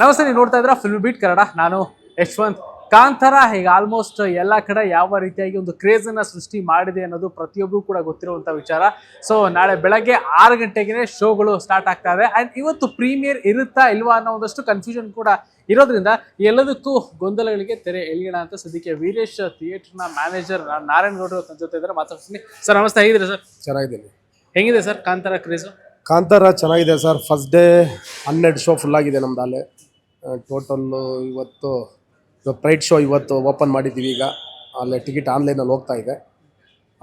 ನಮಸ್ತೆ ನೀವು ನೋಡ್ತಾ ಇದ್ರ ಫಿಲ್ಮ್ ಬೀಟ್ ಕನ್ನಡ ನಾನು ಯಶ್ವಂತ್. ಕಾಂತಾರ ಈಗ ಆಲ್ಮೋಸ್ಟ್ ಎಲ್ಲ ಕಡೆ ಯಾವ ರೀತಿಯಾಗಿ ಒಂದು ಕ್ರೇಜ್ ಅನ್ನ ಸೃಷ್ಟಿ ಮಾಡಿದೆ ಅನ್ನೋದು ಪ್ರತಿಯೊಬ್ಬರು ಕೂಡ ಗೊತ್ತಿರುವಂಥ ವಿಚಾರ. ಸೊ ನಾಳೆ ಬೆಳಗ್ಗೆ ಆರು ಗಂಟೆಗೆ ಶೋಗಳು ಸ್ಟಾರ್ಟ್ ಆಗ್ತಾ ಇದೆ. ಅಂಡ್ ಇವತ್ತು ಪ್ರೀಮಿಯರ್ ಇರುತ್ತಾ ಇಲ್ವಾ ಅನ್ನೋ ಒಂದಷ್ಟು ಕನ್ಫ್ಯೂಷನ್ ಕೂಡ ಇರೋದ್ರಿಂದ ಎಲ್ಲದಕ್ಕೂ ಗೊಂದಲಗಳಿಗೆ ತೆರೆ ಎಳಿಯೋಣ ಅಂತ ಸದ್ಯಕ್ಕೆ ವೀರೇಶ್ ಥಿಯೇಟರ್ನ ಮ್ಯಾನೇಜರ್ ನಾರಾಯಣ್ ಗೌಡರು ತನ್ನ ಜೊತೆ ಇದ್ದಾರೆ. ಮಾತಾಡ್ತೀನಿ. ಸರ್ ನಮಸ್ತೆ. ಹೇಗಿದ್ರೆ ಸರ್ ಚೆನ್ನಾಗಿದ್ದೀನಿ. ಹೆಂಗಿದೆ ಸರ್ ಕಾಂತಾರ ಕ್ರೇಜು ಕಾಂತಾರ ಚೆನ್ನಾಗಿದೆ ಸರ್ ಫಸ್ಟ್ ಡೇ ಹನ್ನೆರಡು ಶೋ ಫುಲ್ ಆಗಿದೆ ನಮ್ದು ಅಲ್ಲೇ. ಟೋಟಲ್ಲು ಇವತ್ತು ಪ್ರೈಡ್ ಶೋ ಇವತ್ತು ಓಪನ್ ಮಾಡಿದ್ದೀವಿ ಈಗ. ಅಲ್ಲೇ ಟಿಕೆಟ್ ಆನ್ಲೈನಲ್ಲಿ ಹೋಗ್ತಾ ಇದೆ.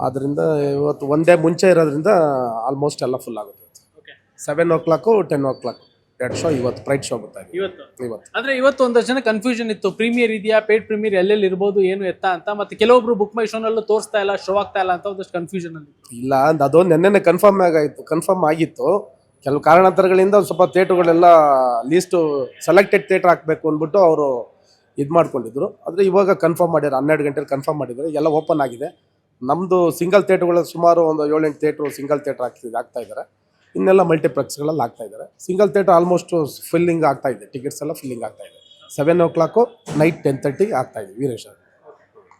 ಆದ್ದರಿಂದ ಇವತ್ತು ಒಂದೇ ಮುಂಚೆ ಇರೋದ್ರಿಂದ ಆಲ್ಮೋಸ್ಟ್ ಎಲ್ಲ ಫುಲ್ ಆಗುತ್ತೆ seven o'clock ten o'clock ಎರಡು ಶೋ ಇವತ್ತು ಪ್ರೈಡ್ ಶೋ ಬರ್ತಾ ಇದೆ. ಇವತ್ತು? ಇವತ್ತು. ಅಂದ್ರೆ ಇವತ್ತು ಒಂದಷ್ಟು ಜನ ಕನ್ಫ್ಯೂಷನ್ ಇತ್ತು. ಪ್ರೀಮಿಯರ್ ಇದೆಯಾ ಪೇಡ್ ಪ್ರೀಮಿಯರ್ ಎಲ್ಲೆಲ್ಲಿ ಇರ್ಬೋದು ಏನು ಎತ್ತ ಅಂತ. ಮತ್ತೆ ಕೆಲವೊಬ್ರು ಬುಕ್ ಮೈ ಶೋನಲ್ಲೂ ತೋರಿಸ್ತಾ ಇಲ್ಲ ಶೋ ಆಗ್ತಾ ಇಲ್ಲ ಅಂತ ಒಂದಷ್ಟು ಕನ್ಫ್ಯೂಷನ್ ಇಲ್ಲ ಅಂದ್ ಅದು ನೆನ್ನೆನೆ ಕನ್ಫರ್ಮ್ ಆಗಾಯಿತು ಕನ್ಫರ್ಮ್ ಆಗಿತ್ತು. ಕೆಲವು ಕಾರಣಾಂತರಗಳಿಂದ ಒಂದು ಸ್ವಲ್ಪ ಥಿಯೇಟ್ರುಗಳೆಲ್ಲ ಲೀಸ್ಟು ಸೆಲೆಕ್ಟೆಡ್ ಥಿಯೇಟ್ರ್ ಹಾಕಬೇಕು ಅಂದ್ಬಿಟ್ಟು ಅವರು ಇದು ಮಾಡ್ಕೊಂಡಿದ್ರು. ಆದರೆ ಇವಾಗ ಕನ್ಫರ್ಮ್ ಮಾಡಿದ್ರು ಹನ್ನೆರಡು ಗಂಟೆಲಿ ಕನ್ಫರ್ಮ್ ಮಾಡಿದ್ದಾರೆ, ಎಲ್ಲ ಓಪನ್ ಆಗಿದೆ. ನಮ್ಮದು ಸಿಂಗಲ್ ಥಿಯೇಟ್ರುಗಳು ಸುಮಾರು ಒಂದು ಏಳೆಂಟು ಥಿಯೇಟ್ರು ಸಿಂಗಲ್ ಥಿಯೇಟ್ರ್ ಹಾಕ್ತಿ ಆಗ್ತಾ ಇದ್ದಾರೆ. ಇನ್ನೆಲ್ಲ ಮಲ್ಟಿಪ್ಲೆಕ್ಸ್ಗಳಲ್ಲಿ ಆಗ್ತಾ ಇದ್ದಾರೆ. ಸಿಂಗಲ್ ಥಿಯೇಟ್ರ್ ಆಲ್ಮೋಸ್ಟ್ ಫಿಲ್ಲಿಂಗ್ ಆಗ್ತಾ ಇದೆ ಟಿಕೆಟ್ಸ್ ಎಲ್ಲ ಫಿಲ್ಲಿಂಗ್ ಆಗ್ತಾ ಇದೆ. Seven o'clock night ten ತರ್ಟಿಗೆ ಆಗ್ತಾ ಇದೆ, ವೀರೇಶ್.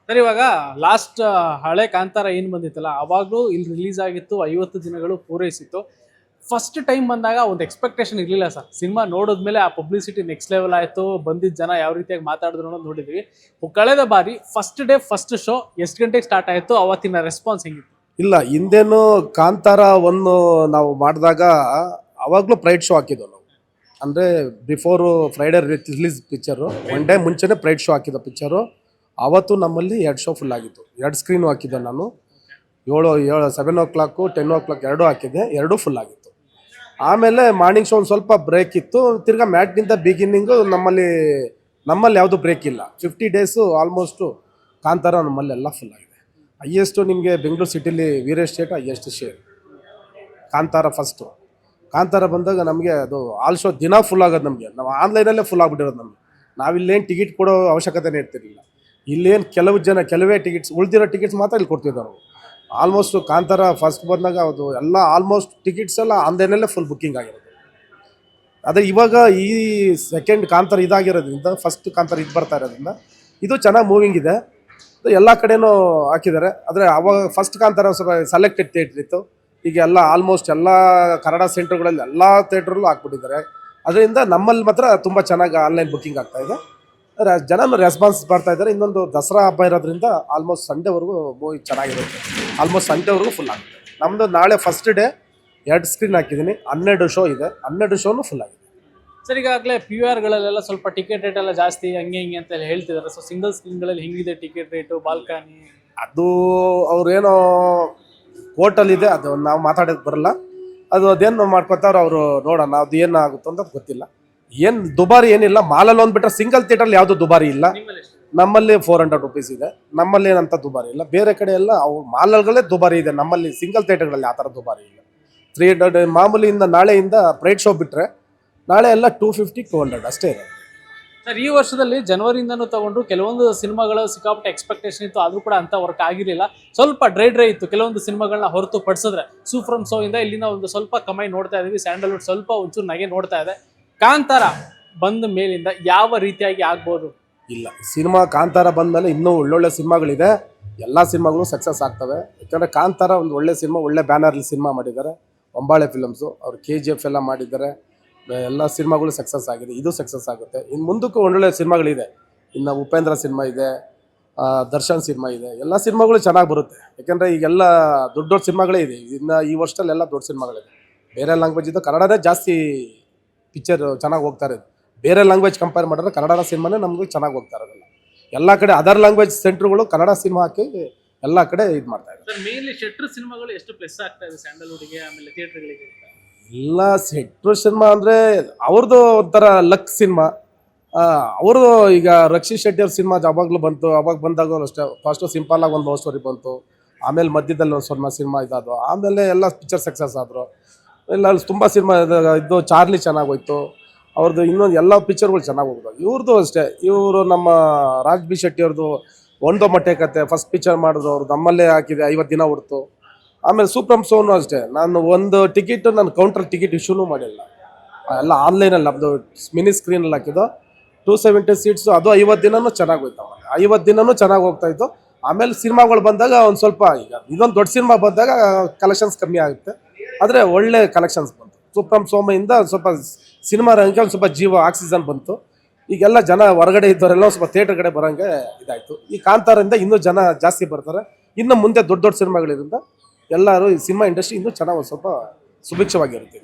ಸರ್, ಇವಾಗ ಲಾಸ್ಟ್ ಹಳೆ ಕಾಂತಾರ ಏನು ಬಂದಿತ್ತಲ್ಲ ಆವಾಗಲೂ ಇಲ್ಲಿ ರಿಲೀಸ್ ಆಗಿತ್ತು, ಐವತ್ತು ದಿನಗಳು ಪೂರೈಸಿತ್ತು. ಫಸ್ಟ್ ಟೈಮ್ ಬಂದಾಗ ಒಂದು ಎಕ್ಸ್ಪೆಕ್ಟೇಷನ್ ಇರಲಿಲ್ಲ ಸರ್ ಸಿನಿಮಾ ನೋಡಿದ್ಮೇಲೆ ಆ ಪಬ್ಲಿಸಿಟಿ ನೆಕ್ಸ್ಟ್ ಲೆವೆಲ್ ಆಯಿತು ಬಂದಿದ್ದ ಜನ ಯಾವ ರೀತಿಯಾಗಿ ಮಾತಾಡಿದ್ರು ಅನ್ನೋದು ನೋಡಿದ್ವಿ. ಕಳೆದ ಬಾರಿ ಫಸ್ಟ್ ಡೇ ಫಸ್ಟ್ ಶೋ ಎಷ್ಟು ಗಂಟೆಗೆ ಸ್ಟಾರ್ಟ್ ಆಯಿತು, ಅವತ್ತಿನ ರೆಸ್ಪಾನ್ಸ್ ಹೆಂಗಿತ್ತು? ಇಲ್ಲ, ಹಿಂದೇನು ಕಾಂತಾರ ಒಂದು ನಾವು ಮಾಡಿದಾಗ ಅವಾಗಲೂ ಪ್ರೈಡ್ ಶೋ ಹಾಕಿದ್ವು ನಾವು. ಅಂದರೆ before Friday release picture one day ಮುಂಚೆನೇ ಪ್ರೈಡ್ ಶೋ ಹಾಕಿದ್ದ ಪಿಕ್ಚರು ಆವತ್ತು ನಮ್ಮಲ್ಲಿ ಎರಡು ಶೋ ಫುಲ್ ಆಗಿತ್ತು. ಎರಡು ಸ್ಕ್ರೀನು ಹಾಕಿದ್ದೆ ನಾನು. ಏಳು ಏಳು seven o'clock ten o'clock ಎರಡೂ ಹಾಕಿದ್ದೆ. ಎರಡೂ ಫುಲ್ ಆಗಿತ್ತು. ಆಮೇಲೆ ಮಾರ್ನಿಂಗ್ ಶೋ ಒಂದು ಸ್ವಲ್ಪ ಬ್ರೇಕ್ ಇತ್ತು. ತಿರ್ಗಾ ಮ್ಯಾಟ್ನಿಂದ ಬಿಗಿನಿಂಗು ನಮ್ಮಲ್ಲಿ ನಮ್ಮಲ್ಲಿ ಯಾವುದು ಬ್ರೇಕ್ ಇಲ್ಲ. ಫಿಫ್ಟಿ ಡೇಸು ಆಲ್ಮೋಸ್ಟು ಕಾಂತಾರ ನಮ್ಮಲ್ಲಿ ಎಲ್ಲ ಫುಲ್ ಆಗಿದೆ. ಹೈಯೆಸ್ಟು ನಿಮಗೆ ಬೆಂಗಳೂರು ಸಿಟಿಲಿ Veeresh state highest share Kantara first Kantara ಬಂದಾಗ ನಮಗೆ ಅದು ಆಲ್ ಶೋ ದಿನ ಫುಲ್ ಆಗೋದು ನಮಗೆ. ನಾವು ಆನ್ಲೈನಲ್ಲೇ ಫುಲ್ ಆಗ್ಬಿಟ್ಟಿರೋದು ನಮಗೆ. ನಾವಿಲ್ಲೇನು ಟಿಕೆಟ್ ಕೊಡೋ ಅವಶ್ಯಕತೆನೇ ಇರ್ತಿರಲಿಲ್ಲ. ಇಲ್ಲೇನು ಕೆಲವು ಜನ, ಕೆಲವೇ ಟಿಕೆಟ್ಸ್ ಉಳಿದಿರೋ ಟಿಕೆಟ್ಸ್ ಮಾತ್ರ ಇಲ್ಲಿ ಕೊಡ್ತಿದ್ದಾರೆ ಆಲ್ಮೋಸ್ಟ್ ಕಾಂತಾರ ಫಸ್ಟ್ ಬಂದಾಗ ಅದು ಎಲ್ಲ ಆಲ್ಮೋಸ್ಟ್ ಟಿಕೆಟ್ಸ್ ಎಲ್ಲ ಆನ್ಲೈನಲ್ಲೇ ಫುಲ್ ಬುಕ್ಕಿಂಗ್ ಆಗಿರೋದು. ಅದೇ ಇವಾಗ ಈ ಸೆಕೆಂಡ್ ಕಾಂತಾರ ಇದಾಗಿರೋದ್ರಿಂದ ಫಸ್ಟ್ ಕಾಂತಾರ ಇದು ಬರ್ತಾ ಇರೋದ್ರಿಂದ ಇದು ಚೆನ್ನಾಗಿ ಮೂವಿಂಗ್ ಇದೆ. ಎಲ್ಲ ಕಡೆನೂ ಹಾಕಿದ್ದಾರೆ. ಆದರೆ ಅವಾಗ ಫಸ್ಟ್ ಕಾಂತಾರ ಸ್ವಲ್ಪ ಸೆಲೆಕ್ಟೆಡ್ ಥಿಯೇಟ್ರ್ ಇತ್ತು. ಈಗ ಎಲ್ಲ ಆಲ್ಮೋಸ್ಟ್ ಎಲ್ಲ ಕನ್ನಡ ಸೆಂಟರ್ಗಳಲ್ಲಿ ಎಲ್ಲ ಥಿಯೇಟ್ರಲ್ಲೂ ಹಾಕ್ಬಿಟ್ಟಿದ್ದಾರೆ. ಅದರಿಂದ ನಮ್ಮಲ್ಲಿ ಮಾತ್ರ ತುಂಬ ಚೆನ್ನಾಗಿ ಆನ್ಲೈನ್ ಬುಕ್ಕಿಂಗ್ ಆಗ್ತಾ ಜನನು ರೆಸ್ಪಾನ್ಸ್ ಬರ್ತಾ ಇದ್ದಾರೆ. ಇನ್ನೊಂದು ದಸರಾ ಹಬ್ಬ ಇರೋದ್ರಿಂದ ಆಲ್ಮೋಸ್ಟ್ ಸಂಡೇವರೆಗೂ ಮೂವಿ ಚೆನ್ನಾಗಿರುತ್ತೆ. ಆಲ್ಮೋಸ್ಟ್ ಸಂಡೇವರೆಗೂ ಫುಲ್ ಆಗುತ್ತೆ. ನಮ್ಮದು ನಾಳೆ ಫಸ್ಟ್ ಡೇ ಎರಡು ಸ್ಕ್ರೀನ್ ಹಾಕಿದ್ದೀನಿ. ಹನ್ನೆರಡು ಶೋ ಇದೆ. ಹನ್ನೆರಡು ಶೋನು ಫುಲ್ ಆಗಿದೆ. ಸರ್ ಈಗಾಗಲೇ ಪಿ ಆರ್ ಗಳಲ್ಲೆಲ್ಲ ಸ್ವಲ್ಪ ಟಿಕೆಟ್ ರೇಟ್ ಎಲ್ಲ ಜಾಸ್ತಿ ಹಂಗೆ ಹಿಂಗೆ ಅಂತ ಹೇಳ್ತಿದ್ದಾರೆ. ಸೊ ಸಿಂಗಲ್ ಸ್ಕ್ರೀನ್ಗಳಲ್ಲಿ ಹೆಂಗಿದೆ ಟಿಕೆಟ್ ರೇಟು ಬಾಲ್ಕನಿ ಅದು ಅವ್ರೇನೋ ಕೋರ್ಟಲ್ಲಿದೆ ಅದು ನಾವು ಮಾತಾಡೋಕ್ಕೆ ಬರಲ್ಲ. ಅದು ಅದೇನು ಮಾಡ್ಕೊತಾರೋ ಅವರು ನೋಡೋಣ ಅದು ಏನಾಗುತ್ತೋ ಅಂತ ಗೊತ್ತಿಲ್ಲ. ಏನು ದುಬಾರಿ ಏನಿಲ್ಲ. ಮಾಲಲ್ಲಿ ಒಂದ್ಬಿಟ್ರೆ ಸಿಂಗಲ್ ಥಿಯೇಟರ್ ಯಾವುದು ದುಬಾರಿ ಇಲ್ಲ. ನಿಮ್ಮಲ್ಲಿ ಫೋರ್ ಹಂಡ್ರೆಡ್ ರುಪೀಸ್ ಇದೆ. ನಮ್ಮಲ್ಲಿ ಏನಂತ ದುಬಾರಿ ಇಲ್ಲ. ಬೇರೆ ಕಡೆ ಎಲ್ಲ ಅವು ಮಾಲಲ್ಗಳೇ ದುಬಾರಿ ಇದೆ. ನಮ್ಮಲ್ಲಿ ಸಿಂಗಲ್ ಥಿಯೇಟರ್ಗಳಲ್ಲಿ ಆ ಥರ ದುಬಾರಿ ಇಲ್ಲ. ತ್ರೀ ಹಂಡ್ರೆಡ್ ಮಾಮೂಲಿಯಿಂದ ನಾಳೆಯಿಂದ ಪ್ರೈಟ್ ಶೋ ಬಿಟ್ಟರೆ ನಾಳೆ ಎಲ್ಲ ಟೂ ಫಿಫ್ಟಿ ಟೂ ಹಂಡ್ರೆಡ್ ಅಷ್ಟೇ ಇದೆ ಸರ್ ಈ ವರ್ಷದಲ್ಲಿ ಜನವರಿಯಿಂದನೂ ತಗೊಂಡ್ರು ಕೆಲವೊಂದು ಸಿನಿಮಾಗಳು ಸಿಕ್ಕಾಪಟ್ಟೆ ಎಕ್ಸ್ಪೆಕ್ಟೇಷನ್ ಇತ್ತು. ಆದರೂ ಕೂಡ ಅಂತ ವರ್ಕ್ ಆಗಿರಲಿಲ್ಲ. ಸ್ವಲ್ಪ ಡ್ರೈ ಡ್ರೈ ಇತ್ತು. ಕೆಲವೊಂದು ಸಿನಿಮಾಗಳನ್ನ ಹೊರತು ಪಡಿಸಿದ್ರೆ. ಸೂಫ್ರಮ್ ಸೋ ಇಂದ ಇಲ್ಲಿನ ಒಂದು ಸ್ವಲ್ಪ ಕಮಾಯಿ ನೋಡ್ತಾ ಇದೀವಿ. ಸ್ಯಾಂಡಲ್ವುಡ್ ಸ್ವಲ್ಪ ಒಂಚೂರು ನಗೆ ನೋಡ್ತಾ ಇದೆ. ಕಾಂತಾರ ಬಂದ ಮೇಲಿಂದ ಯಾವ ರೀತಿಯಾಗಿ ಆಗ್ಬೋದು? ಇಲ್ಲ ಸಿನಿಮಾ ಕಾಂತಾರ ಬಂದಮೇಲೆ ಇನ್ನೂ ಒಳ್ಳೊಳ್ಳೆ ಸಿನಿಮಾಗಳಿದೆ. ಎಲ್ಲ ಸಿನಿಮಾಗಳು ಸಕ್ಸಸ್ ಆಗ್ತವೆ. ಯಾಕಂದರೆ ಕಾಂತಾರ ಒಂದು ಒಳ್ಳೆ ಸಿನಿಮಾ, ಒಳ್ಳೆ ಬ್ಯಾನರ್ಲಿ ಸಿನಿಮಾ ಮಾಡಿದ್ದಾರೆ. ಒಂಬಾಳೆ ಫಿಲಮ್ಸು ಅವರು ಕೆ ಜಿ ಎಫ್ ಎಲ್ಲ ಮಾಡಿದ್ದಾರೆ. ಎಲ್ಲ ಸಿನಿಮಾಗಳು ಸಕ್ಸಸ್ ಆಗಿದೆ. ಇದು ಸಕ್ಸಸ್ ಆಗುತ್ತೆ. ಇನ್ನು ಮುಂದಕ್ಕೂ ಒಳ್ಳೊಳ್ಳೆ ಸಿನಿಮಾಗಳಿದೆ. ಇನ್ನು ಉಪೇಂದ್ರ ಸಿನಿಮಾ ಇದೆ ದರ್ಶನ್ ಸಿನಿಮಾ ಇದೆ. ಎಲ್ಲ ಸಿನಿಮಾಗಳು ಚೆನ್ನಾಗಿ ಬರುತ್ತೆ. ಯಾಕೆಂದರೆ ಈಗೆಲ್ಲ ದೊಡ್ಡ ದೊಡ್ಡ ಸಿನಿಮಾಗಳೇ ಇದೆ. ಇನ್ನು ಈ ವರ್ಷದಲ್ಲಿ ಎಲ್ಲ ದೊಡ್ಡ ಸಿನಿಮಾಗಳಿದೆ. ಬೇರೆ ಲ್ಯಾಂಗ್ವೇಜ್ ಇದ್ದು ಕನ್ನಡನೇ ಜಾಸ್ತಿ ಪಿಕ್ಚರ್ ಚೆನ್ನಾಗಿ ಹೋಗ್ತಾರೆ ಬೇರೆ ಲ್ಯಾಂಗ್ವೇಜ್ ಕಂಪೇರ್ ಮಾಡಿದ್ರೆ ಕನ್ನಡ ಸಿನಿಮಾನೇ ನಮಗೂ ಚೆನ್ನಾಗಿ ಹೋಗ್ತಾ ಇರೋದಿಲ್ಲ. ಎಲ್ಲ ಕಡೆ ಅದರ್ ಲ್ಯಾಂಗ್ವೇಜ್ ಸೆಂಟ್ರುಗಳು ಕನ್ನಡ ಸಿನಿಮಾ ಹಾಕಿ ಎಲ್ಲ ಕಡೆ ಇದು ಮಾಡ್ತಾ ಇದ್ದಾರೆ. ಮೇನ್ಲಿ ಶೆಟ್ರ್ ಸಿನಿಮಾಗಳು ಎಷ್ಟು ಪ್ಲಸ್ ಆಗ್ತಾ ಇದೆ ಸ್ಯಾಂಡಲ್ವುಡ್ಗೆ ಆಮೇಲೆ ಥಿಯೇಟರ್ಗಳಿಗೆ ಎಲ್ಲ ಶೆಟ್ರು ಸಿನಿಮಾ ಅಂದರೆ ಅವ್ರದ್ದು ಒಂಥರ ಲಕ್ ಸಿನಿಮಾ. ಅವರು ಈಗ ರಕ್ಷಿತ್ ಶೆಟ್ಟಿ ಅವ್ರ ಸಿನಿಮಾ ಅವಾಗಲೂ ಬಂತು ಅವಾಗ ಬಂದಾಗ ಅಷ್ಟೇ ಫಸ್ಟು ಸಿಂಪಲ್ ಆಗಿ ಒಂದು ಲವ್ ಸ್ಟೋರಿ ಬಂತು. ಆಮೇಲೆ ಮಧ್ಯದಲ್ಲಿ ಒಂದು ಸ್ವಲ್ಪ ಸಿನಿಮಾ ಇದಾದವು. ಆಮೇಲೆ ಎಲ್ಲ ಪಿಕ್ಚರ್ ಸಕ್ಸಸ್ ಆದರು. ಎಲ್ಲ ತುಂಬ ಸಿನಿಮಾ ಇದ್ದು ಚಾರ್ಲಿ ಚೆನ್ನಾಗಿ ಹೋಯ್ತು ಅವ್ರದ್ದು ಇನ್ನೊಂದು ಎಲ್ಲ ಪಿಕ್ಚರ್ಗಳು ಚೆನ್ನಾಗಿ ಹೋಗ್ಬೋದು ಇವ್ರದ್ದು ಅಷ್ಟೇ. ಇವರು ನಮ್ಮ ರಾಜ್ ಬಿ ಶೆಟ್ಟಿ ಅವ್ರದ್ದು ಒಂದು ಮಟ್ಟೆ ಕತೆ, ಫಸ್ಟ್ ಪಿಕ್ಚರ್ ಮಾಡಿದ್ರು ಅವ್ರು, ನಮ್ಮಲ್ಲೇ ಹಾಕಿದೆ ಐವತ್ತು ದಿನ ಹೊಡ್ತು. ಆಮೇಲೆ ಸೂಪ್ರಮ್ ಸೋನು ಅಷ್ಟೇ. ನಾನು ಒಂದು ಟಿಕೆಟ್, ನಾನು ಕೌಂಟರ್ ಟಿಕೆಟ್ ಇಶ್ಯೂನೂ ಮಾಡಿಲ್ಲ. ಎಲ್ಲ ಆನ್ಲೈನಲ್ಲಿ ಅದು ಮಿನಿ ಸ್ಕ್ರೀನಲ್ಲಿ ಹಾಕಿದ್ದು. ಟೂ ಸೆವೆಂಟಿ ಸೀಟ್ಸು ಅದು ಐವತ್ತು ದಿನವೂ ಚೆನ್ನಾಗಿ ಹೋಯ್ತು ಐವತ್ತು ದಿನವೂ ಚೆನ್ನಾಗಿ ಹೋಗ್ತಾಯಿತ್ತು ಆಮೇಲೆ ಸಿನಿಮಾಗಳು ಬಂದಾಗ ಒಂದು ಸ್ವಲ್ಪ, ಈಗ ಇದೊಂದು ದೊಡ್ಡ ಸಿನಿಮಾ ಬಂದಾಗ ಕಲೆಕ್ಷನ್ಸ್ ಕಮ್ಮಿ ಆಗುತ್ತೆ. ಆದರೆ ಒಳ್ಳೆ ಕಲೆಕ್ಷನ್ಸ್ ಬಂತು. ಸುಪ್ರಮ್ ಸೋಮೆಯಿಂದ ಸ್ವಲ್ಪ ಸಿನಿಮಾ ರಂಗಕ್ಕೆ ಒಂದು ಸ್ವಲ್ಪ ಜೀವ ಆಕ್ಸಿಜನ್ ಬಂತು. ಈಗೆಲ್ಲ ಜನ ಹೊರಗಡೆ ಇದ್ದವರೆಲ್ಲ ಸ್ವಲ್ಪ ಥಿಯೇಟರ್ ಕಡೆ ಬರೋಂಗೆ ಇದಾಯಿತು. ಈ ಕಾಂತಾರಿಂದ ಇನ್ನೂ ಜನ ಜಾಸ್ತಿ ಬರ್ತಾರೆ. ಇನ್ನು ಮುಂದೆ ದೊಡ್ಡ ದೊಡ್ಡ ಸಿನಿಮಾಗಳಿಂದ ಎಲ್ಲರೂ ಈ ಸಿನಿಮಾ ಇಂಡಸ್ಟ್ರಿ ಇನ್ನೂ ಚೆನ್ನಾಗಿ ಒಂದು ಸ್ವಲ್ಪ ಸುಭಿಕ್ಷವಾಗಿರುತ್ತೆ.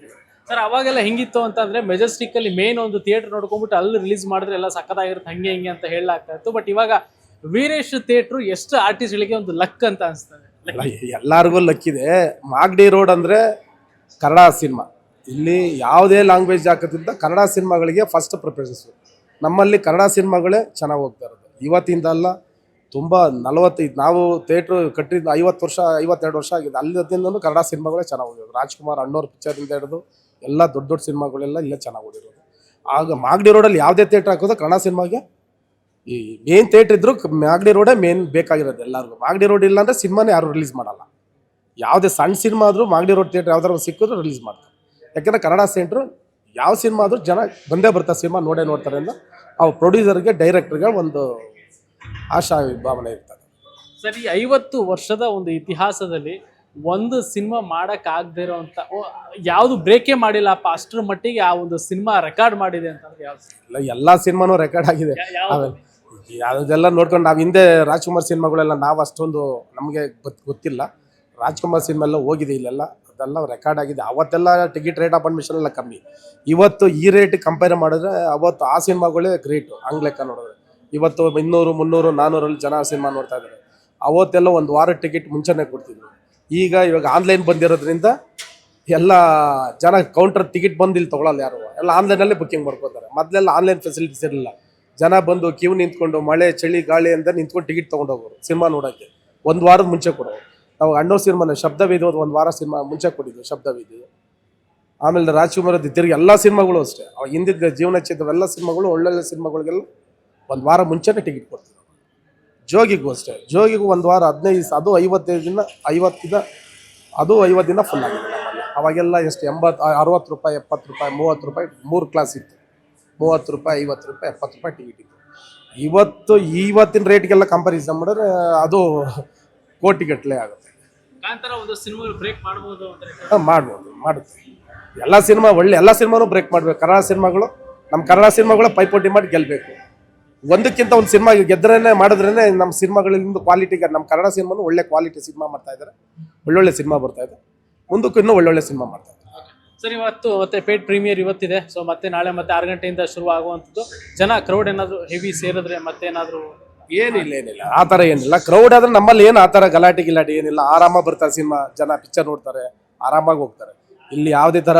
ಸರ್, ಅವಾಗೆಲ್ಲ ಹೆಂಗಿತ್ತು ಅಂತಂದ್ರೆ ಮೆಜೆಸ್ಟಿಕ್ ಅಲ್ಲಿ ಮೇನ್ ಒಂದು ಥಿಯೇಟರ್ ನೋಡ್ಕೊಂಬಿಟ್ಟು ಅಲ್ಲಿ ರಿಲೀಸ್ ಮಾಡಿದ್ರೆ ಎಲ್ಲ ಸಕ್ಕದಾಗಿರುತ್ತೆ ಹಂಗೆ ಹಿಂಗೆ ಅಂತ ಹೇಳಲಾಗ್ತಾ ಇತ್ತು. ಬಟ್ ಇವಾಗ ವೀರೇಶ್ ಥಿಯೇಟ್ರು ಎಷ್ಟು ಆರ್ಟಿಸ್ಟ್ಗಳಿಗೆ ಒಂದು ಲಕ್ ಅಂತ ಅನಿಸ್ತದೆ ಅಲ್ಲ, ಎಲ್ಲರಿಗೂ ಲಕ್ಕಿದೆ ಮಾಗಡಿ ರೋಡ್ ಅಂದರೆ ಕನ್ನಡ ಸಿನಿಮಾ. ಇಲ್ಲಿ ಯಾವುದೇ ಲ್ಯಾಂಗ್ವೇಜ್ ಹಾಕೋದ್ರಿಂದ ಕನ್ನಡ ಸಿನಿಮಾಗಳಿಗೆ ಫಸ್ಟ್ ಪ್ರಿಫರೆನ್ಸು ನಮ್ಮಲ್ಲಿ ಕನ್ನಡ ಸಿನಿಮಾಗಳೇ ಚೆನ್ನಾಗಿ ಹೋಗ್ತಾ ಇರೋದು. ಇವತ್ತಿಂದ ಅಲ್ಲ, ತುಂಬ ನಲವತ್ತೈದು, ನಾವು ಥಿಯೇಟ್ರು ಕಟ್ಟಿದ ಐವತ್ತು ವರ್ಷ, ಐವತ್ತೆರಡು ವರ್ಷ ಆಗಿದೆ. ಅಲ್ಲಿಂದನೂ ಕನ್ನಡ ಸಿನಿಮಾಗಳೇ ಚೆನ್ನಾಗಿ ಹೋಗಿರೋದು ರಾಜ್ಕುಮಾರ್ ಅಣ್ಣವ್ರ ಪಿಕ್ಚರಿಂದ ಹಿಡಿದು ಎಲ್ಲ ದೊಡ್ಡ ದೊಡ್ಡ ಸಿನಿಮಾಗಳೆಲ್ಲ ಇಲ್ಲೇ ಚೆನ್ನಾಗಿ ಓದಿರೋದು ಆಗ ಮಾಗಡಿ ರೋಡಲ್ಲಿ ಯಾವುದೇ ಥಿಯೇಟ್ರ್ ಹಾಕೋದು ಕನ್ನಡ ಸಿನಿಮಾಗೆ ಈ ಮೇನ್ ಥಿಯೇಟರ್ ಇದ್ರು ಮಾಗಡಿ ರೋಡೇ ಮೇನ್ ಬೇಕಾಗಿರೋದು ಎಲ್ಲರಿಗೂ. ಮಾಗಡಿ ರೋಡ್ ಇಲ್ಲ ಅಂದರೆ ಸಿನಿಮಾನೇ ಯಾರು ರಿಲೀಸ್ ಮಾಡಲ್ಲ. ಯಾವುದೇ ಸಣ್ಣ ಸಿನಿಮಾ ಆದರೂ ಮಾಗಡಿ ರೋಡ್ ಥಿಯೇಟರ್ ಯಾವ್ದಾರು ಸಿಕ್ಕಿದ್ರು ರಿಲೀಸ್ ಮಾಡ್ತಾರೆ. ಯಾಕೆಂದರೆ ಕನ್ನಡ ಸೆಂಟ್ರು ಯಾವ ಸಿನಿಮಾ ಆದರೂ ಜನ ಬಂದೇ ಬರ್ತಾರೆ ಸಿನಿಮಾ ನೋಡೇ ನೋಡ್ತಾರೆ ಅಂತ ಆ ಪ್ರೊಡ್ಯೂಸರ್ಗೆ ಡೈರೆಕ್ಟರ್ಗೆ ಒಂದು ಆಶಾ ಭಾವನೆ ಇರ್ತದೆ. ಸರ್ ಈ ಐವತ್ತು ವರ್ಷದ ಒಂದು ಇತಿಹಾಸದಲ್ಲಿ ಒಂದು ಸಿನಿಮಾ ಮಾಡೋಕ್ಕಾಗದೇ ಇರೋವಂಥ ಯಾವುದು ಬ್ರೇಕೇ ಮಾಡಿಲ್ಲಪ್ಪ ಅಷ್ಟರ ಮಟ್ಟಿಗೆ ಆ ಒಂದು ಸಿನಿಮಾ ರೆಕಾರ್ಡ್ ಮಾಡಿದೆ ಅಂತಂದ್ರೆ ಯಾವ ಎಲ್ಲ ಎಲ್ಲ ಸಿನಿಮಾನೂ ರೆಕಾರ್ಡ್ ಆಗಿದೆ? ಅದೆಲ್ಲ ನೋಡ್ಕೊಂಡು ನಾವು ಹಿಂದೆ ರಾಜ್ಕುಮಾರ್ ಸಿನಿಮಾಗಳೆಲ್ಲ ನಾವು ಅಷ್ಟೊಂದು ನಮಗೆ ಗೊತ್ತಿಲ್ಲ. ರಾಜ್ಕುಮಾರ್ ಸಿನಿಮಾ ಎಲ್ಲ ಹೋಗಿದೆ ಇಲ್ಲೆಲ್ಲ. ಅದೆಲ್ಲ ರೆಕಾರ್ಡ್ ಆಗಿದೆ. ಅವತ್ತೆಲ್ಲ ಟಿಕೆಟ್ ರೇಟ್ ಆಫ್ ಅಡ್ಮಿಷನ್ ಎಲ್ಲ ಕಮ್ಮಿ. ಇವತ್ತು ಈ ರೇಟ್ ಕಂಪೇರ್ ಮಾಡಿದ್ರೆ ಅವತ್ತು ಆ ಸಿನಿಮಾಗಳೇ ಗ್ರೇಟ್ ಹಂಗ್ ಲೆಕ್ಕ ನೋಡಿದ್ರೆ. ಇವತ್ತು ಇನ್ನೂರು, ಮುನ್ನೂರು ನಾನ್ನೂರಲ್ಲಿ ಜನ ಸಿನಿಮಾ ನೋಡ್ತಾ ಇದ್ದಾರೆ ಅವತ್ತೆಲ್ಲ ಒಂದು ವಾರ ಟಿಕೆಟ್ ಮುಂಚೆನೇ ಕೊಡ್ತಿದ್ರು. ಈಗ ಇವಾಗ ಆನ್ಲೈನ್ ಬಂದಿರೋದ್ರಿಂದ ಎಲ್ಲ ಜನ ಕೌಂಟರ್ ಟಿಕೆಟ್ ಬಂದು ಇಲ್ಲಿ ತೊಗೊಳಲ್ಲ ಯಾರು. ಎಲ್ಲ ಆನ್ಲೈನಲ್ಲೇ ಬುಕ್ಕಿಂಗ್ ಮಾಡ್ಕೋತಾರೆ. ಮೊದಲೆಲ್ಲ ಆನ್ಲೈನ್ ಫೆಸಿಲಿಟೀಸ್ ಇರಲಿಲ್ಲ. ಜನ ಬಂದು ಕ್ಯೂ ನಿಂತ್ಕೊಂಡು ಮಳೆ, ಚಳಿ, ಗಾಳಿ ಅಂತ ನಿಂತ್ಕೊಂಡು ಟಿಕೆಟ್ ತೊಗೊಂಡು ಹೋಗೋರು ಸಿನಿಮಾ ನೋಡೋಕ್ಕೆ. ಒಂದು ವಾರದ ಮುಂಚೆ ಕೊಡೋರು. ನಾವು ಅಣ್ಣೋ ಸಿನಿಮಾನ ಶಬ್ದವೇದಿ ಒಂದು ವಾರ ಸಿನಿಮಾ ಮುಂಚೆ ಕೊಟ್ಟಿದ್ವಿ, ಶಬ್ದವೇದಿ. ಆಮೇಲೆ ರಾಜ್ಕುಮಾರ್ ತಿರುಗಿ ಎಲ್ಲ ಸಿನಿಮಾಗಳು ಅಷ್ಟೇ. ಅವಾಗ ಹಿಂದಿದ್ದ ಜೀವನ ಚಿತ್ರವೆಲ್ಲ ಸಿನಿಮಾಗಳು, ಒಳ್ಳೊಳ್ಳೆ ಸಿನಿಮಾಗಳಿಗೆಲ್ಲ ಒಂದು ವಾರ ಮುಂಚೆನೇ ಟಿಕೆಟ್ ಕೊಡ್ತೀವಿ ಜೋಗಿಗೂ ಅಷ್ಟೇ. ಜೋಗಿಗೂ ಒಂದು ವಾರ ಹದಿನೈದು, ಅದು ಐವತ್ತೈದು ದಿನ ಐವತ್ತು ದಿನ ಅದು ಐವತ್ತು ದಿನ ಫುಲ್ ಆಗಿದೆ ಅವಾಗೆಲ್ಲ ಎಷ್ಟು ಎಂಬತ್ತು ಅರವತ್ತು ರೂಪಾಯಿ, ಎಪ್ಪತ್ತು ರೂಪಾಯಿ, ಮೂವತ್ತು ರೂಪಾಯಿ, ಮೂರು ಕ್ಲಾಸ್ ಇತ್ತು. ಮೂವತ್ತು ರೂಪಾಯಿ ಐವತ್ತು ರೂಪಾಯಿ ಎಪ್ಪತ್ತು ರೂಪಾಯಿ ಟಿಕೆಟ್ ಇತ್ತು. ಇವತ್ತು ಇವತ್ತಿನ ರೇಟ್ಗೆಲ್ಲ ಕಂಪಾರಿಸನ್ ಮಾಡಿದ್ರೆ ಅದು ಕೋಟಿಗಟ್ಟಲೆ ಆಗುತ್ತೆ. ಕಾಂತಾರ ಒಂದು ಸಿನಿಮಾ ಬ್ರೇಕ್ ಮಾಡಬಹುದು ಅಂತ ಹಾಂ ಮಾಡ್ಬೋದು ಮಾಡುತ್ತೆ. ಎಲ್ಲ ಸಿನಿಮಾ ಒಳ್ಳೆ ಎಲ್ಲ ಸಿನಿಮಾನು ಬ್ರೇಕ್ ಮಾಡಬೇಕು. ಕನ್ನಡ ಸಿನಿಮಾಗಳು ನಮ್ಮ ಕನ್ನಡ ಸಿನಿಮಾಗಳು ಪೈಪೋಟಿ ಮಾಡಿ ಗೆಲ್ಲಬೇಕು ಒಂದಕ್ಕಿಂತ ಒಂದು ಸಿನಿಮಾ ಗೆದ್ರೇನೆ ಮಾಡಿದ್ರೇ ನಮ್ಮ ಸಿನಿಮಾಗಳಿಂದ ಕ್ವಾಲಿಟಿಗೆ ನಮ್ಮ ಕನ್ನಡ ಸಿನಿಮಾನು ಒಳ್ಳೆ ಕ್ವಾಲಿಟಿ ಸಿನಿಮಾ ಮಾಡ್ತಾ ಇದ್ದಾರೆ ಒಳ್ಳೊಳ್ಳೆ ಸಿನಿಮಾ ಬರ್ತಾ ಇದೆ. ಮುಂದಕ್ಕೂ ಇನ್ನೂ ಒಳ್ಳೊಳ್ಳೆ ಸಿನಿಮಾ ಮಾಡ್ತಾ ಇದ್ದಾರೆ. ಸರ್ ಇವತ್ತು ಮತ್ತೆ ಪೇಡ್ ಪ್ರೀಮಿಯರ್ ಇವತ್ತಿದೆ. ಸೊ ಮತ್ತೆ ನಾಳೆ ಮತ್ತೆ ಆರು ಗಂಟೆಯಿಂದ ಶುರು ಆಗುವಂಥದ್ದು. ಜನ ಕ್ರೌಡ್ ಏನಾದ್ರು ಹೆವಿ ಸೇರಿದ್ರೆ ಮತ್ತೆ ಏನಾದ್ರು ಏನಿಲ್ಲ ಏನಿಲ್ಲ. ಆ ಥರ ಏನಿಲ್ಲ. ಕ್ರೌಡ್ ಆದ್ರೆ ನಮ್ಮಲ್ಲಿ ಏನು ಆ ಥರ ಗಲಾಟೆ ಗಿಲಾಟೆ ಏನಿಲ್ಲ. ಆರಾಮಾಗಿ ಬರ್ತಾರೆ ಸಿನಿಮಾ. ಜನ ಪಿಕ್ಚರ್ ನೋಡ್ತಾರೆ. ಆರಾಮಾಗಿ ಹೋಗ್ತಾರೆ. ಇಲ್ಲಿ ಯಾವುದೇ ಥರ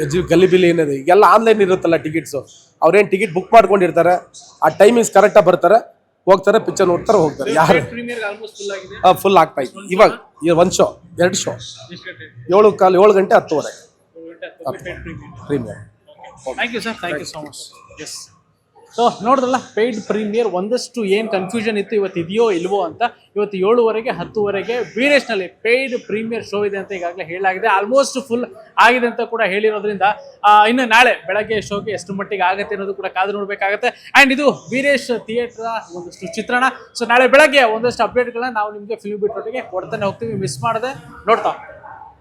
ಗಜ್ಜಿ ಗಲಿಬಿಲಿ ಏನಿದೆ ಈಗೆಲ್ಲ ಆನ್ಲೈನ್ ಇರುತ್ತಲ್ಲ ಟಿಕೆಟ್ಸು ಅವ್ರೇನು ಟಿಕೆಟ್ ಬುಕ್ ಮಾಡ್ಕೊಂಡಿರ್ತಾರೆ. ಆ ಟೈಮಿಂಗ್ಸ್ ಕರೆಕ್ಟಾಗಿ ಬರ್ತಾರೆ. ಹೋಗ್ತಾರೆ ಪಿಕ್ಚರ್ ನೋಡ್ತಾರೆ ಹೋಗ್ತಾರೆ. ಯಾರು? ಫುಲ್ ಆಗ್ತಾ ಇತ್ತು ಇವಾಗ ಒಂದು ಶೋ ಎರಡು ಶೋ ಏಳು ಕಾಲು ಏಳು ಗಂಟೆ ಹತ್ತುವರೆ. Premier thank you sir thank you so much yes so ನೋಡಿದ್ರಲ್ಲ ಪೇಯ್ಡ್ ಪ್ರೀಮಿಯರ್ ಒಂದಷ್ಟು ಏನು ಕನ್ಫ್ಯೂಷನ್ ಇತ್ತು ಇವತ್ತು ಇದೆಯೋ ಇಲ್ವೋ ಅಂತ ಇವತ್ತು ಏಳುವರೆಗೆ ಹತ್ತುವರೆಗೆ ವೀರೇಶ್ನಲ್ಲಿ ಪೇಯ್ಡ್ ಪ್ರೀಮಿಯರ್ ಶೋ ಇದೆ ಅಂತ ಈಗಾಗಲೇ ಹೇಳಲಾಗಿದೆ. ಆಲ್ಮೋಸ್ಟ್ ಫುಲ್ ಆಗಿದೆ ಅಂತ ಕೂಡ ಹೇಳಿರೋದ್ರಿಂದ ಇನ್ನು ನಾಳೆ ಬೆಳಗ್ಗೆ ಶೋಗೆ ಎಷ್ಟು ಮಟ್ಟಿಗೆ ಆಗುತ್ತೆ ಅನ್ನೋದು ಕೂಡ ಕಾದು ನೋಡಬೇಕಾಗುತ್ತೆ. ಆ್ಯಂಡ್ ಇದು ವೀರೇಶ್ ಥಿಯೇಟ್ರ ಒಂದಷ್ಟು ಚಿತ್ರಣ. ಸೊ ನಾಳೆ ಬೆಳಗ್ಗೆ ಒಂದಷ್ಟು ಅಪ್ಡೇಟ್ಗಳನ್ನ ನಾವು ನಿಮಗೆ ಫಿಲ್ಮ್ ಬಿಟ್ಟೊಟ್ಟಿಗೆ ಕೊಡ್ತಾನೆ. ಹೋಗ್ತೀವಿ ಮಿಸ್ ಮಾಡದೆ. ನೋಡ್ತಾ.